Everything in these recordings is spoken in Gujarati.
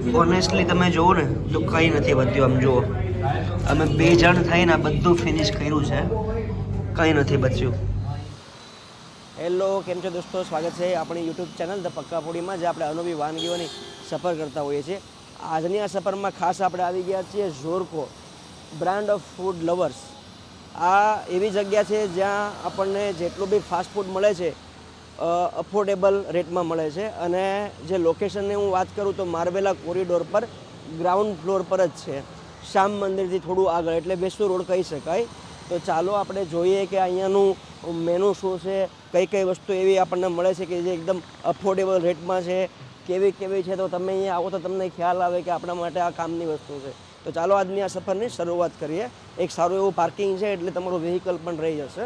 ઓનેસ્ટલી તમે જુઓ ને, તો કંઈ નથી વધ્યું આમ જુઓ. અમે બે જણ થઈને આ બધું ફિનિશ કર્યું છે. કંઈ નથી બચ્યું. હેલો કેમ છો દોસ્તો? સ્વાગત છે આપણી યુટ્યુબ ચેનલ ધ પક્કા પોડીમાં જે આપણે અનુભવી વાનગીઓની સફર કરતા હોઈએ છીએ. આજની આ સફરમાં ખાસ આપણે આવી ગયા છીએ Zorko brand of food lovers આ એવી જગ્યા છે જ્યાં આપણને જેટલું બી ફાસ્ટ ફૂડ મળે છે અફોર્ડેબલ રેટમાં મળે છે અને જે લોકેશનની હું વાત કરું તો માર્બેલા કોરિડોર પર ગ્રાઉન્ડ ફ્લોર પર જ છે. શ્યામ મંદિરથી થોડું આગળ, એટલે બેસુ રોડ કહી શકાય. તો ચાલો આપણે જોઈએ કે અહીંયાનું મેનુ શું છે, કઈ કઈ વસ્તુ એવી આપણને મળે છે કે જે એકદમ અફોર્ડેબલ રેટમાં છે, કેવી કેવી છે, તો તમે અહીંયા આવો તો તમને ખ્યાલ આવે કે આપણા માટે આ કામની વસ્તુ છે. તો ચાલો આજની આ સફરની શરૂઆત કરીએ. એક સારું એવું પાર્કિંગ છે, એટલે તમારું વ્હીકલ પણ રહી જશે.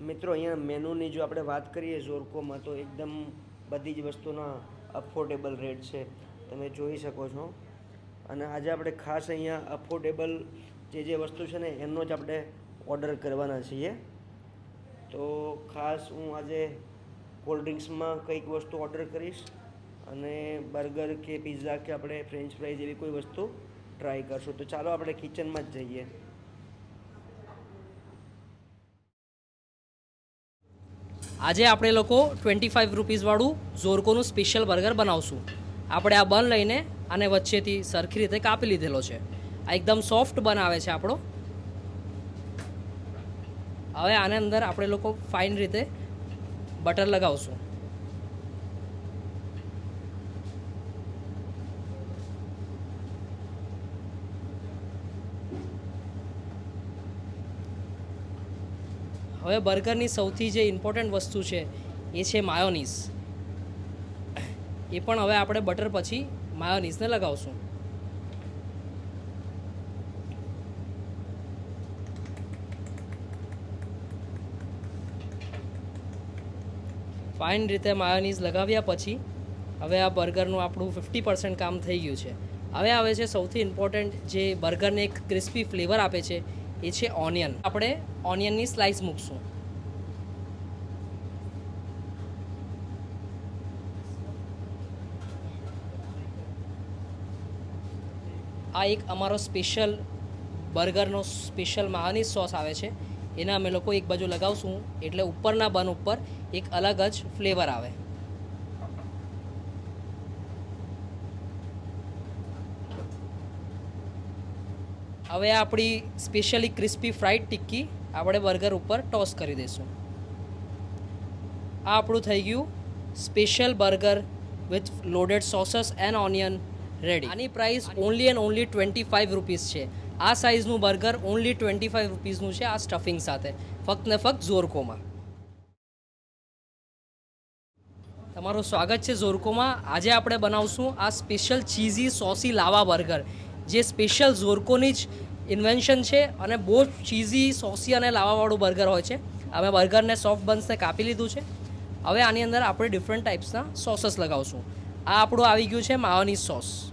મિત્રો, અહીંયા મેનુની જો આપણે વાત કરીએ, ઝોરકોમાં તો એકદમ બધી જ વસ્તુના અફોર્ડેબલ રેટ છે. તમે જોઈ શકો છો. અને આજે આપણે ખાસ અહીંયા અફોર્ડેબલ જે જે વસ્તુ છે ને એમનો જ આપણે ઓર્ડર કરવાના છીએ. તો ખાસ હું આજે કોલ્ડ ડ્રિંક્સમાં કંઈક વસ્તુ ઓર્ડર કરીશ અને બર્ગર કે પિઝા કે આપણે ફ્રેન્ચ ફ્રાઈઝ એવી કોઈ વસ્તુ ટ્રાય કરશું. તો ચાલો આપણે કિચનમાં જ જઈએ. આજે આપણે લોકો ટ્વેન્ટી ફાઇવ રૂપીસવાળું ઝોરકોનું સ્પેશિયલ બર્ગર બનાવશું. આપણે આ બન લઈને આને વચ્ચેથી સરખી રીતે કાપી લીધેલો છે. આ એકદમ સોફ્ટ બન આવે છે આપણો. હવે આને અંદર આપણે લોકો ફાઇન રીતે બટર લગાવશું. હવે બર્ગરની સૌથી જે ઇમ્પોર્ટન્ટ વસ્તુ છે, એ છે માયોનીઝ. એ પણ હવે આપણે બટર પછી માયોનીઝને લગાવશું. ફાઇન રીતે માયોનીઝ લગાવ્યા પછી, હવે આ બર્ગરનું આપણું ફિફ્ટી પર્સન્ટ કામ થઈ ગયું છે. હવે આવે છે સૌથી ઇમ્પોર્ટન્ટ જે બર્ગરને એક ક્રિસ્પી ફ્લેવર આપે છે એ છે ઓનિયન આપણે ઓનિયનની સ્લાઇસ મૂકશું. આ એક અમારો સ્પેશિયલ બર્ગરનો સ્પેશિયલ માયોનીઝ સોસ આવે છે. એના અમે લોકો એક બાજુ લગાવશું. એટલે ઉપરના બન ઉપર એક અલગ જ ફ્લેવર આવે. હવે આપણી સ્પેશિયલી ક્રિસ્પી ફ્રાઈડ ટિક્કી આપણે બર્ગર ઉપર ટોસ કરી દઈશું. આ આપણું થઈ ગયું special burger with loaded sauces and onion ready આની price only and only twenty five rupees છે. આ સાઇઝનું બર્ગર ઓનલી ટ્વેન્ટી ફાઇવ રૂપીઝનું છે આ સ્ટફિંગ સાથે. ફક્ત ને ફક્ત ઝોરકોમાં. તમારું સ્વાગત છે ઝોરકોમાં. આજે આપણે બનાવશું આ સ્પેશિયલ ચીઝી સોસી લાવા બર્ગર જે સ્પેશિયલ ઝોરકોની જ ઇન્વેન્શન છે અને બહુ જ ચીઝી, સોસી અને લાવાવાળું બર્ગર હોય છે. અમે બર્ગરને સોફ્ટ બન્સને કાપી લીધું છે. હવે આની અંદર આપણે ડિફરન્ટ ટાઈપ્સના સોસસ લગાવશું. આ આપણું આવી ગયું છે માયોનીઝ સોસ.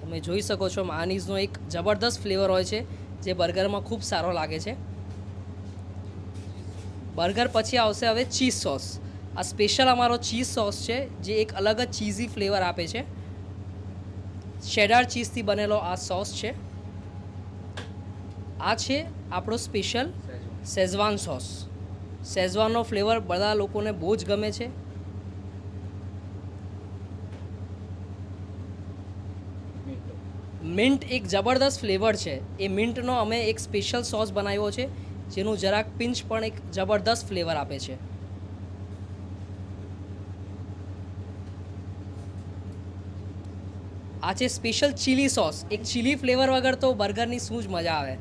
તમે જોઈ શકો છો માયોનીઝનો એક જબરદસ્ત ફ્લેવર હોય છે, જે બર્ગરમાં ખૂબ સારો લાગે છે. બર્ગર પછી આવશે હવે ચીઝ સોસ. આ સ્પેશિયલ અમારો ચીઝ સોસ છે, જે એક અલગ જ ચીઝી ફ્લેવર આપે છે. શેડાર ચીઝથી બનેલો આ સોસ છે. આ છે આપણો સ્પેશિયલ શેઝવાન સોસ. શેઝવાનનો ફ્લેવર બધા લોકોને બહુ જ ગમે છે. મિન્ટ એક જબરદસ્ત ફ્લેવર છે. એ મિન્ટનો અમે એક સ્પેશિયલ સોસ બનાવ્યો છે, જેનું જરાક પિંચ પણ એક જબરદસ્ત ફ્લેવર આપે છે. આ છે સ્પેશિયલ ચીલી સોસ એક ચીલી ફ્લેવર વગર તો બર્ગરની શું જ મજા આવે.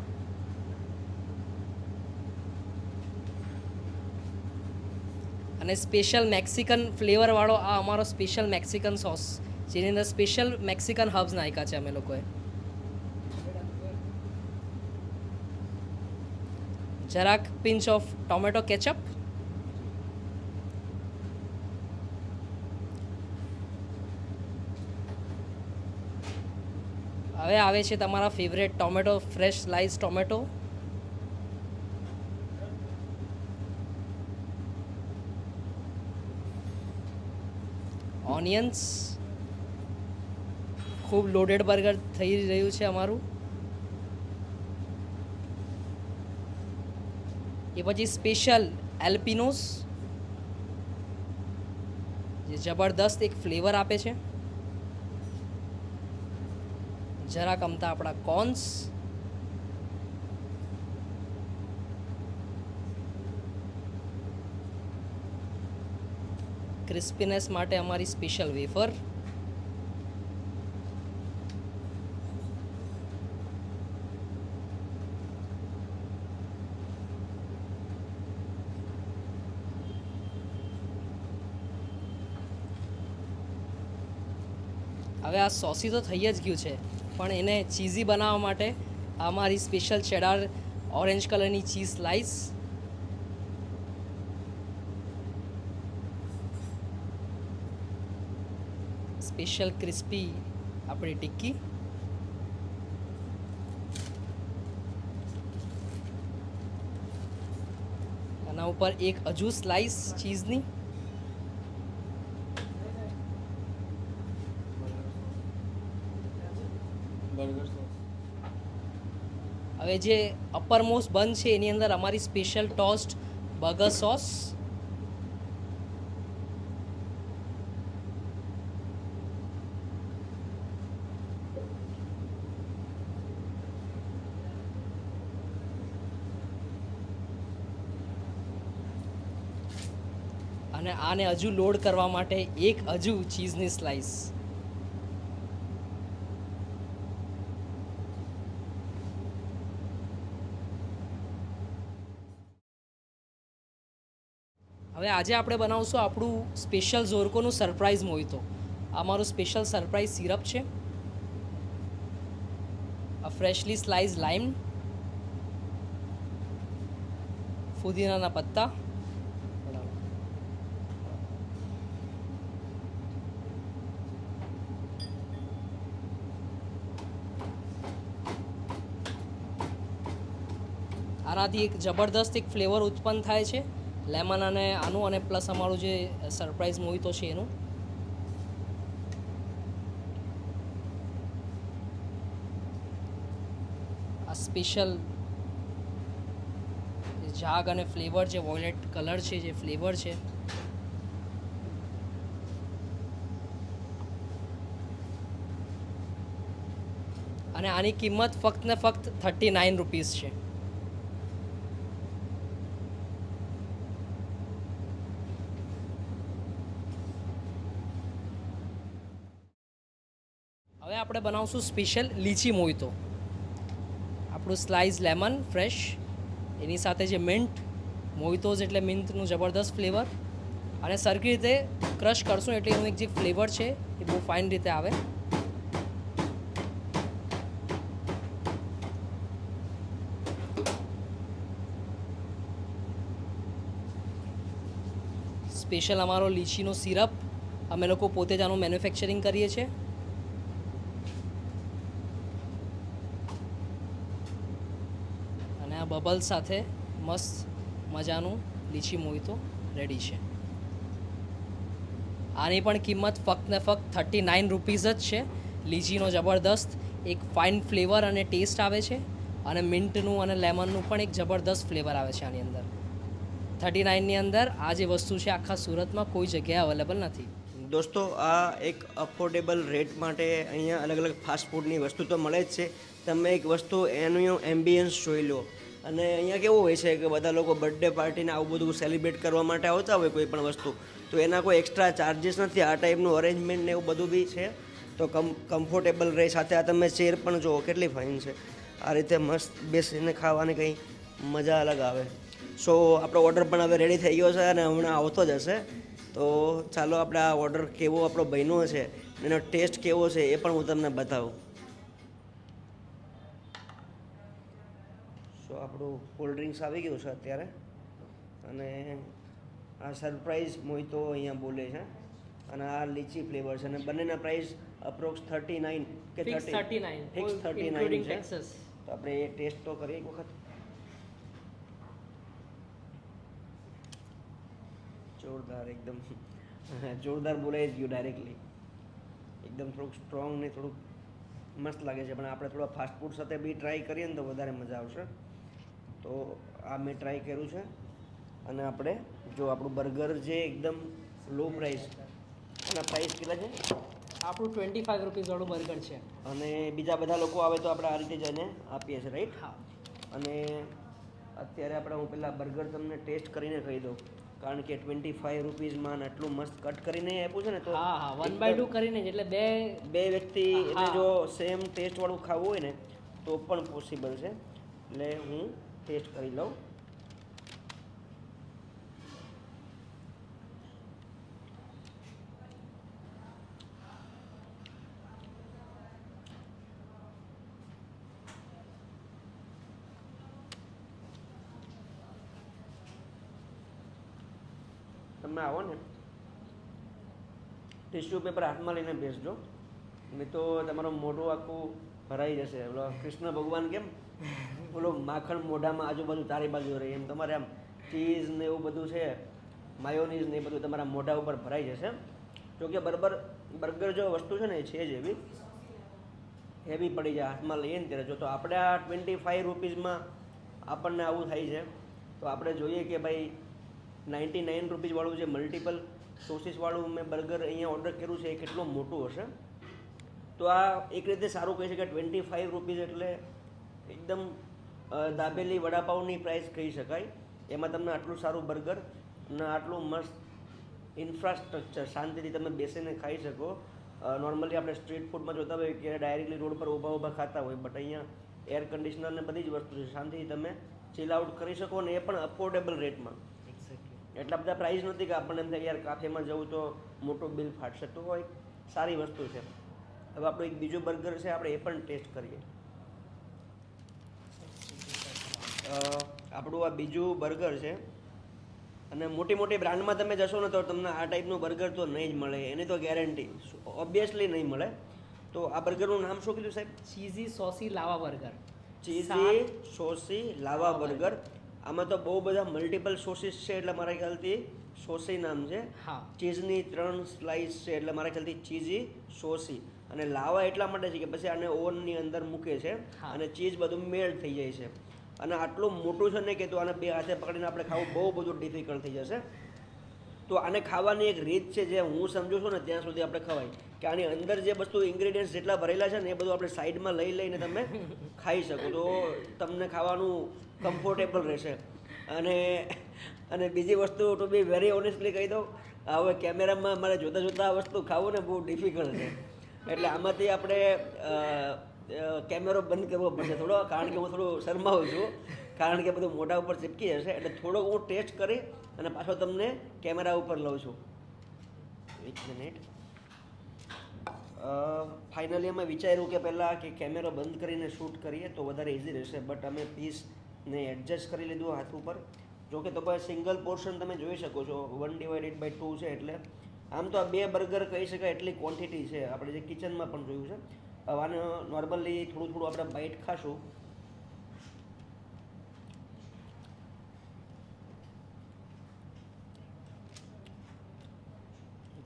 અને સ્પેશિયલ મેક્સિકન ફ્લેવરવાળો આ અમારો સ્પેશિયલ મેક્સિકન સોસ જેની અંદર સ્પેશિયલ મેક્સિકન હર્બ્સ નાખ્યા છે અમે લોકોએ. જરાક પિંચ ઓફ ટોમેટો કેચઅપ હવે આવે છે તમારા favourite tomato fresh slice tomato onions ખૂબ લોડેડ બર્ગર થઈ રહ્યું છે અમારું. એ પછી સ્પેશિયલ એલ્પિનોસ જે જબરદસ્ત એક ફ્લેવર આપે છે. જરાક અમતા આપણા કોર્ન્સ ક્રિસ્પીનેસ માટે અમારી સ્પેશિયલ વેફર. હવે આ સોસી તો થઈ જ ગયું છે. પણ એને ચીઝી બનાવવા માટે આ મારી સ્પેશિયલ ચેડાર ઓરેન્જ કલરની ચીઝ સ્લાઈસ સ્પેશિયલ ક્રિસ્પી આપણી ટિક્કી. આના ઉપર એક હજુ સ્લાઈસ ચીઝની. હવે જે અપરમોસ્ટ બન છે, એની અંદર અમારી સ્પેશિયલ ટોસ્ટ બર્ગર સોસ અને આને હજુ લોડ કરવા માટે એક હજુ ચીઝની સ્લાઈસ હવે આજે આપણે બનાવશું આપણું સ્પેશિયલ ઝોરકોનું સરપ્રાઈઝ મોહિતો આ મારું સ્પેશિયલ સરપ્રાઈઝ સિરપ છે. ફ્રેશલી સ્લાઇઝ લાઈમ ફુદીનાના પત્તા. આનાથી એક જબરદસ્ત એક ફ્લેવર ઉત્પન્ન થાય છે. લેમન અને આનું અને પ્લસ અમારું જે સરપ્રાઈઝ તો છે એનું. આ સ્પેશિયલ જાગ અને ફ્લેવર જે વોયલેટ કલર છે, જે ફ્લેવર છે. અને આની કિંમત ફક્ત ને ફક્ત થર્ટી નાઇન રૂપીઝ છે. હવે આપણે બનાવશું સ્પેશિયલ લીચી મોહિતો આપણું સ્લાઇસ લેમન ફ્રેશ એની સાથે જે મિન્ટ મોહિતોઝ એટલે મિન્ટનું જબરદસ્ત ફ્લેવર અને સરખી રીતે ક્રશ કરશું એટલે એનું એક જે ફ્લેવર છે એ બહુ ફાઇન રીતે આવે. સ્પેશિયલ અમારો લીચીનો સિરપ અમે લોકો પોતે જ આનું મેન્યુફેક્ચરિંગ કરીએ છીએ અને આ બબલ સાથે મસ્ત મજાનું લીચી મોહિતો રેડી છે. આની પણ કિંમત ફક્ત ને ફક્ત થર્ટી નાઇન રૂપીઝ જ છે. લીચીનો જબરદસ્ત એક ફાઇન ફ્લેવર અને ટેસ્ટ આવે છે અને મિન્ટનું અને લેમનનું પણ એક જબરદસ્ત ફ્લેવર આવે છે આની અંદર. થર્ટી નાઇનની અંદર આ જે વસ્તુ છે આખા સુરતમાં કોઈ જગ્યાએ અવેલેબલ નથી. દોસ્તો, આ એક અફોર્ડેબલ રેટ માટે અહીંયા અલગ અલગ ફાસ્ટ ફૂડની વસ્તુ તો મળે જ છે. તમે એક વસ્તુ એનું એમ્બિયન્સ જોઈ લો. અને અહીંયા કેવું હોય છે કે બધા લોકો બર્થડે પાર્ટીને આવું બધું સેલિબ્રેટ કરવા માટે આવતા હોય કોઈ પણ વસ્તુ. તો એના કોઈ એક્સ્ટ્રા ચાર્જિસ નથી. આ ટાઈપનું અરેન્જમેન્ટ ને એવું બધું બી છે. તો કમ કમ્ફર્ટેબલ રહે. સાથે આ તમે ચેર પણ જુઓ, કેટલી ફાઇન છે. આ રીતે મસ્ત બેસીને ખાવાની કંઈ મજા અલગ આવે. સો આપણો ઓર્ડર પણ હવે રેડી થઈ ગયો છે અને હમણાં આવતો જ હશે. તો ચાલો આપણે આ ઓર્ડર કેવો આપણો બન્યો છે, એનો ટેસ્ટ કેવો છે એ પણ હું તમને બતાવું. સો આપણું કોલ્ડ ડ્રિંક્સ આવી ગયું છે અત્યારે. અને આ સરપ્રાઈઝ મોહિતો અહીંયા બોલે છે. અને આ લીચી ફ્લેવર છે. અને બંનેના પ્રાઇસ અપ્રોક્સ થર્ટી નાઇન કે thirty nine fix thirty nine છે. તો આપણે એ ટેસ્ટ તો કરીએ એક વખત. જોરદાર એકદમ. જોરદાર બોલાઈ જ ગયું ડાયરેક્ટલી એકદમ થોડુંક સ્ટ્રોંગ ને થોડુંક મસ્ત લાગે છે. પણ આપણે થોડા ફાસ્ટ ફૂડ સાથે બી ટ્રાય કરીએ ને તો વધારે મજા આવશે. તો આ મેં ટ્રાય કર્યું છે. અને આપણે જો આપણું બર્ગર છે એકદમ લો પ્રાઇસ એના પ્રાઇસ કેટલા છે? આપણું ટ્વેન્ટી ફાઈવ રૂપીઝવાળું બર્ગર છે. અને બીજા બધા લોકો આવે તો આપણે આ રીતે જ એને આપીએ છીએ રાઈટ હા. અને અત્યારે આપણે હું પહેલાં બર્ગર તમને ટેસ્ટ કરીને કહી દઉં. કારણ કે ટ્વેન્ટી ફાઈવ રૂપીઝમાં આટલું મસ્ત કટ કરીને આપ્યું છે ને તો હા હા. વન બાય ટુ કરીને એટલે બે બે વ્યક્તિ એને જો સેમ ટેસ્ટવાળું ખાવું હોય ને તો પણ પોસિબલ છે. એટલે હું ટેસ્ટ કરી લઉં. તમે આવો ને. ટિશ્યુ પેપર હાથમાં લઈને બેસજો. નહીં તો તમારું મોઢું આખું ભરાઈ જશે. કૃષ્ણ ભગવાન કેમ? ઓલો માખણ મોઢામાં આજુબાજુ તારી બાજુ રહે. એમ તમારે આમ ચીઝ ને એવું બધું છે માયોનીઝ ને એ બધું તમારા મોઢા ઉપર ભરાઈ જશે. જો કે બરાબર બર્ગર જો વસ્તુ છે ને, એ છે જ એવી. હેવી પડી જાય, હાથમાં લઈએ ને ત્યારે. જો તો આપણે આ ટ્વેન્ટી ફાઈવ રૂપીઝમાં આપણને આવું થાય છે. તો આપણે જોઈએ કે ભાઈ નાઇન્ટી નાઇન રૂપીઝવાળું જે મલ્ટિપલ સોસીસવાળું મેં બર્ગર અહીંયા ઓર્ડર કર્યું છે, એ કેટલું મોટું હશે? તો આ એક રીતે સારું કહી શકાય ટ્વેન્ટી ફાઈવ રૂપીઝ એટલે એકદમ દાબેલી વડાપાઉંની પ્રાઇસ કહી શકાય. એમાં તમને આટલું સારું બર્ગર અને આટલું મસ્ત ઇન્ફ્રાસ્ટ્રક્ચર શાંતિથી તમે બેસીને ખાઈ શકો. નોર્મલી આપણે સ્ટ્રીટ ફૂડમાં જોતા હોય કે ડાયરેક્ટલી રોડ પર ઊભા ઊભા ખાતા હોય બટ અહીંયા એર કન્ડિશનર ને બધી જ વસ્તુ છે. શાંતિથી તમે ચીલ આઉટ કરી શકો ને એ પણ અફોર્ડેબલ રેટમાં એટલા બધા પ્રાઇસ નથી કે આપણને એમ થાય યાર કાફેમાં જવું તો મોટું બિલ ફાટશે. તો એક સારી વસ્તુ છે. હવે આપણું એક બીજું બર્ગર છે આપણે એ પણ ટેસ્ટ કરીએ. આપણું આ બીજું બર્ગર છે. અને મોટી મોટી બ્રાન્ડમાં તમે જશો ને તો તમને આ ટાઈપનું બર્ગર તો નહીં જ મળે એની તો ગેરંટી ઓબ્વિયસલી નહીં મળે. તો આ બર્ગરનું નામ શું કીધું સાહેબ? ચીઝી સોસી લાવા બર્ગર. ચીઝી સોસી લાવા બર્ગર. આમાં તો બહુ બધા મલ્ટિપલ સોસીસ છે એટલે મારા ખ્યાલથી સોસી નામ છે. હા. ચીઝની ત્રણ સ્લાઇસ છે એટલે મારા ખ્યાલથી ચીઝી સોસી. અને લાવા એટલા માટે છે કે પછી આને ઓવનની અંદર મૂકે છે. અને ચીઝ બધું મેલ્ટ થઈ જાય છે. અને આટલું મોટું છે ને કે તો આને બે હાથે પકડીને આપણે ખાવું બહુ બધું ડિફિકલ્ટ થઈ જશે. તો આને ખાવાની એક રીત છે જે હું સમજુ છું ને ત્યાં સુધી આપણે ખવાય. કે આની અંદર જે વસ્તુ ઇન્ગ્રેડિયન્ટ્સ જેટલા ભરેલા છે ને એ બધું આપણે સાઈડમાં લઈ લઈને તમે ખાઈ શકો. તો તમને ખાવાનું કમ્ફર્ટેબલ રહેશે. અને અને બીજી વસ્તુ ટુ બી વેરી ઓનેસ્ટલી કહી દઉં, હવે કેમેરામાં મારે જુદા જુદા આ વસ્તુ ખાવું ને બહુ ડિફિકલ્ટ છે. એટલે આમાંથી આપણે કેમેરો બંધ કરવો પડશે. થોડો, કારણ કે હું થોડું શરમાવું છું. કારણ કે બધું મોઢા ઉપર ચીપકી જશે. એટલે થોડોક હું ટેસ્ટ કરી અને પાછો તમને કેમેરા ઉપર લઉં છું. એક મિનિટ. ફાઇનલી અમે વિચાર્યું કે પહેલાં કે કેમેરો બંધ કરીને શૂટ કરીએ તો વધારે ઇઝી રહેશે. બટ અમે પીસને એડજસ્ટ કરી લીધું હાથ ઉપર. જોકે તો ભાઈ સિંગલ પોર્શન તમે જોઈ શકો છો. વન ડિવાઇડેડ બાય ટુ છે એટલે. આમ તો આ બે બર્ગર કહી શકાય, એટલી ક્વોન્ટિટી છે. આપણે જે કિચનમાં પણ જોયું છે. આને નોર્મલી થોડું થોડું આપણે બાઇટ ખાશું.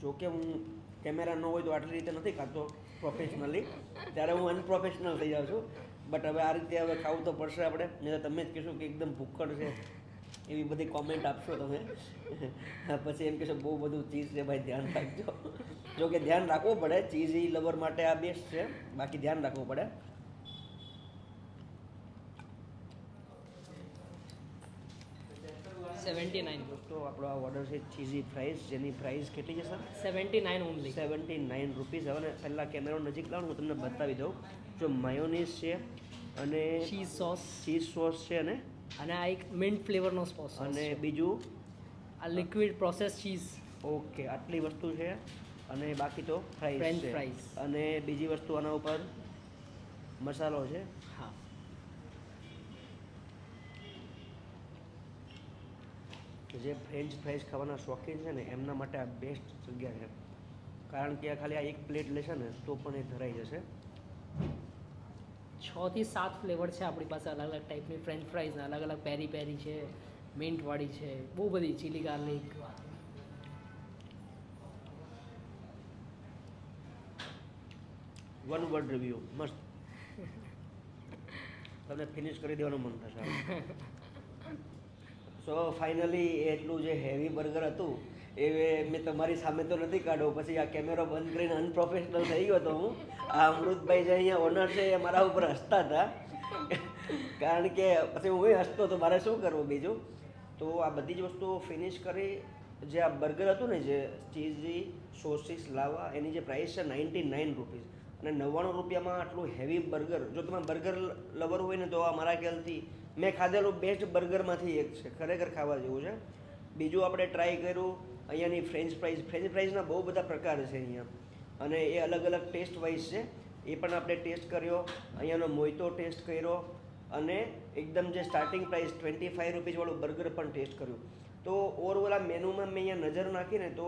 જો કે હું કેમેરા ન હોય તો આટલી રીતે નથી ખાતો પ્રોફેશનલી ત્યારે હું અનપ્રોફેશનલ થઈ જાઉં છું. બટ હવે આ રીતે હવે ખાવું તો પડશે આપણે. નહીં તો તમે જ કહેશો કે એકદમ ભૂખડ છે. એવી બધી કોમેન્ટ આપશો તમે. પછી એમ કહેશો બહુ બધું ચીઝ છે ભાઈ ધ્યાન રાખજો. જો કે ધ્યાન રાખવું પડે ચીઝી લવર માટે આ બેસ્ટ છે. બાકી ધ્યાન રાખવું પડે. સેવન્ટી નાઇન દોસ્તો આપણો આ ઓર્ડર છે ચીઝી ફ્રાઈઝ જેની પ્રાઇસ કેટલી છે sir seventy nine only seventy nine rupees હવે પહેલાં કેમેરો નજીક લાવું હું તમને બતાવી દઉં. જો માયોનીઝ છે અને ચીઝ સોસ ચીઝ સોસ છે અને અને આ એક મિન્ટ ફ્લેવરનો સોસ અને બીજું? આ લિક્વિડ પ્રોસેસ ચીઝ ઓકે આટલી વસ્તુ છે. અને બાકી તો ફ્રાઈઝ ફ્રેન્ચ ફ્રાઈઝ અને બીજી વસ્તુ આના ઉપર મસાલો છે. હા. જે ફ્રેન્ચ ફ્રાઈઝ ખાવાના શોખીન છે ને એમના માટે આ બેસ્ટ જગ્યા છે. કારણ કે આ ખાલી આ એક પ્લેટ લેશે ને તો પણ એ ધરાઈ જશે. છથી સાત ફ્લેવર છે આપણી પાસે અલગ અલગ ટાઈપની ફ્રેન્ચ ફ્રાઈઝ અલગ અલગ પેરી પેરી છે મિન્ટવાળી છે બહુ બધી chilli garlic one word review મસ્ત. તમને ફિનિશ કરી દેવાનું મન થશે. સો ફાઇનલી એટલું જે હેવી બર્ગર હતું એ મેં તમારી સામે તો નથી કાઢો પછી આ કેમેરો બંધ કરીને અનપ્રોફેશનલ થઈ ગયો હતો હું. આ અમૃતભાઈ જે અહીંયા ઓનર છે એ મારા ઉપર હસતા હતા. કારણ કે પછી હું હસતો તો મારે શું કરવું બીજું? તો આ બધી જ વસ્તુઓ ફિનિશ કરી. જે આ બર્ગર હતું ને જે ચીઝી, સોસીસ, લાવા, એની જે પ્રાઇસ છે નાઇન્ટી નાઇન રૂપીઝ અને નવ્વાણું રૂપિયામાં આટલું હેવી બર્ગર જો તમે બર્ગર લવર હોય ને તો આ મારા ખ્યાલથી મેં ખાધેલું બેસ્ટ બર્ગરમાંથી એક છે. ખરેખર ખાવા જેવું છે. બીજું આપણે ટ્રાય કર્યું. અહીંયાની ફ્રેન્ચ ફ્રાઈઝ ફ્રેન્ચ ફ્રાઈઝના બહુ બધા પ્રકાર છે અહીંયા. અને એ અલગ અલગ ટેસ્ટ વાઇઝ છે. એ પણ આપણે ટેસ્ટ કર્યો, અહીંયાનો મોઈતો ટેસ્ટ કર્યો, અને એકદમ જે સ્ટાર્ટિંગ પ્રાઇસ ટ્વેન્ટી ફાઈવ રૂપીઝવાળું બર્ગર પણ ટેસ્ટ કર્યું. તો ઓવરઓલ આ મેનુમાં મેં અહીંયા નજર નાખીને તો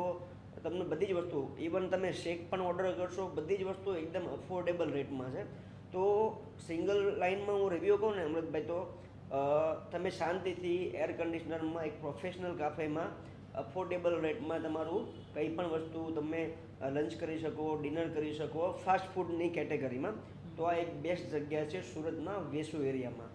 તમને બધી જ વસ્તુ ઇવન તમે શેક પણ ઓર્ડર કરશો, બધી જ વસ્તુ એકદમ અફોર્ડેબલ રેટમાં છે. તો સિંગલ લાઇનમાં હું રિવ્યૂ કહું ને, અમૃતભાઈ, તો તમે શાંતિથી એર કન્ડિશનરમાં એક પ્રોફેશનલ કાફેમાં અફોર્ડેબલ રેટમાં તમારું કંઈ પણ વસ્તુ તમે લંચ કરી શકો ડિનર કરી શકો ફાસ્ટ ફૂડની કેટેગરીમાં તો આ એક બેસ્ટ જગ્યા છે સુરતના વેસુ એરિયામાં.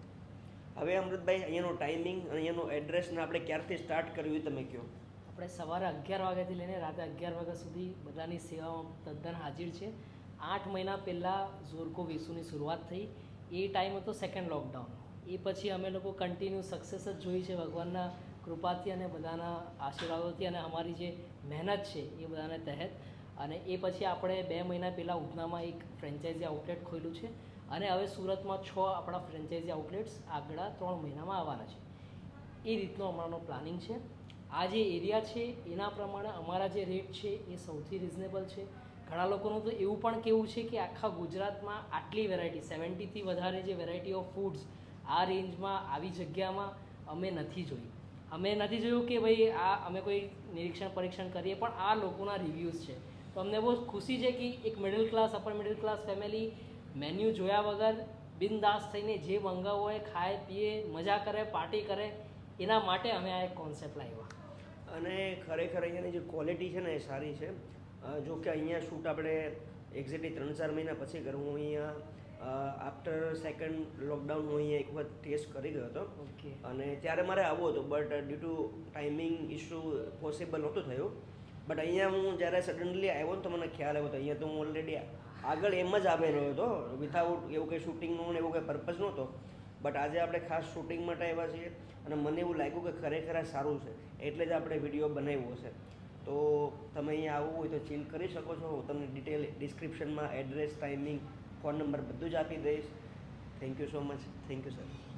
હવે અમૃતભાઈ, અહીંયાનો ટાઈમિંગ અને અહીંયાનો એડ્રેસને આપણે ક્યારથી સ્ટાર્ટ કર્યું તમે કહો. આપણે સવારે અગિયાર વાગ્યાથી લઈને રાતે અગિયાર વાગ્યા સુધી બધાની સેવામાં તદ્દન હાજર છે. આઠ મહિના પહેલાં ઝોરકો વેસુની શરૂઆત થઈ. એ ટાઈમ હતો સેકન્ડ લોકડાઉન એ પછી અમે લોકો કન્ટિન્યુ સક્સેસ જ જોઈ છે ભગવાનના કૃપાથી અને બધાના આશીર્વાદોથી અને અમારી જે મહેનત છે એ બધાને તહેત. અને એ પછી આપણે બે મહિના પહેલાં ઉધનામાં એક ફ્રેન્ચાઇઝી આઉટલેટ ખોલ્યું છે. અને હવે સુરતમાં છ આપણા ફ્રેન્ચાઇઝી આઉટલેટ્સ આગળ ત્રણ મહિનામાં આવવાના છે. એ રીતનો અમારો પ્લાનિંગ છે. આ જે એરિયા છે એના પ્રમાણે અમારા જે રેટ છે એ સૌથી રિઝનેબલ છે. ઘણા લોકોનું તો એવું પણ કેવું છે કે આખા ગુજરાતમાં આટલી વેરાયટી સેવન્ટીથી વધારે જે વેરાયટી ઓફ ફૂડ્સ આ રેન્જમાં આવી જગ્યામાં અમે નથી જોઈ. અમે નથી જોયું કે ભાઈ આ અમે કોઈ નિરીક્ષણ, પરીક્ષણ કરીએ, પણ આ લોકોના રિવ્યૂઝ છે. તો અમને બહુ ખુશી છે કે એક middle class upper middle class family menu જોયા વગર બિનદાસ થઈને જે મંગાવવું હોય ખાય, પીએ, મજા કરે પાર્ટી કરે, એના માટે અમે આ એક કોન્સેપ્ટ લાવ્યા. અને ખરેખર અહીંયાની જે ક્વોલિટી છે ને એ સારી છે. જો કે અહીંયા શૂટ આપણે એક્ઝેક્ટલી ત્રણ ચાર મહિના પછી કરવું અહીંયા આફ્ટર સેકન્ડ લોકડાઉન હું અહીંયા એક વખત ટેસ્ટ કરી ગયો હતો. ઓકે. અને ત્યારે મારે આવવો હતો but due to timing issue possible નહોતું થયું. બટ અહીંયા હું જ્યારે સડનલી આવ્યો ને તો મને ખ્યાલ આવ્યો હતો અહીંયા તો હું ઓલરેડી આગળ એમ જ આવેલો હતો. વિથઆઉટ એવું કંઈ શૂટિંગનું ને એવું કંઈ પર્પઝ નહોતો. બટ આજે આપણે ખાસ શૂટિંગ માટે આવ્યા છીએ અને મને એવું લાગ્યું કે ખરેખર આ સારું છે. એટલે જ આપણે વીડિયો બનાવ્યો છે. તો તમે અહીંયા આવવું હોય તો ચીલ કરી શકો છો. હું તમને ડિટેલ ડિસ્ક્રિપ્શનમાં એડ્રેસ ટાઈમિંગ ફોન નંબર બધું જ આપી દઈશ. Thank you so much thank you sir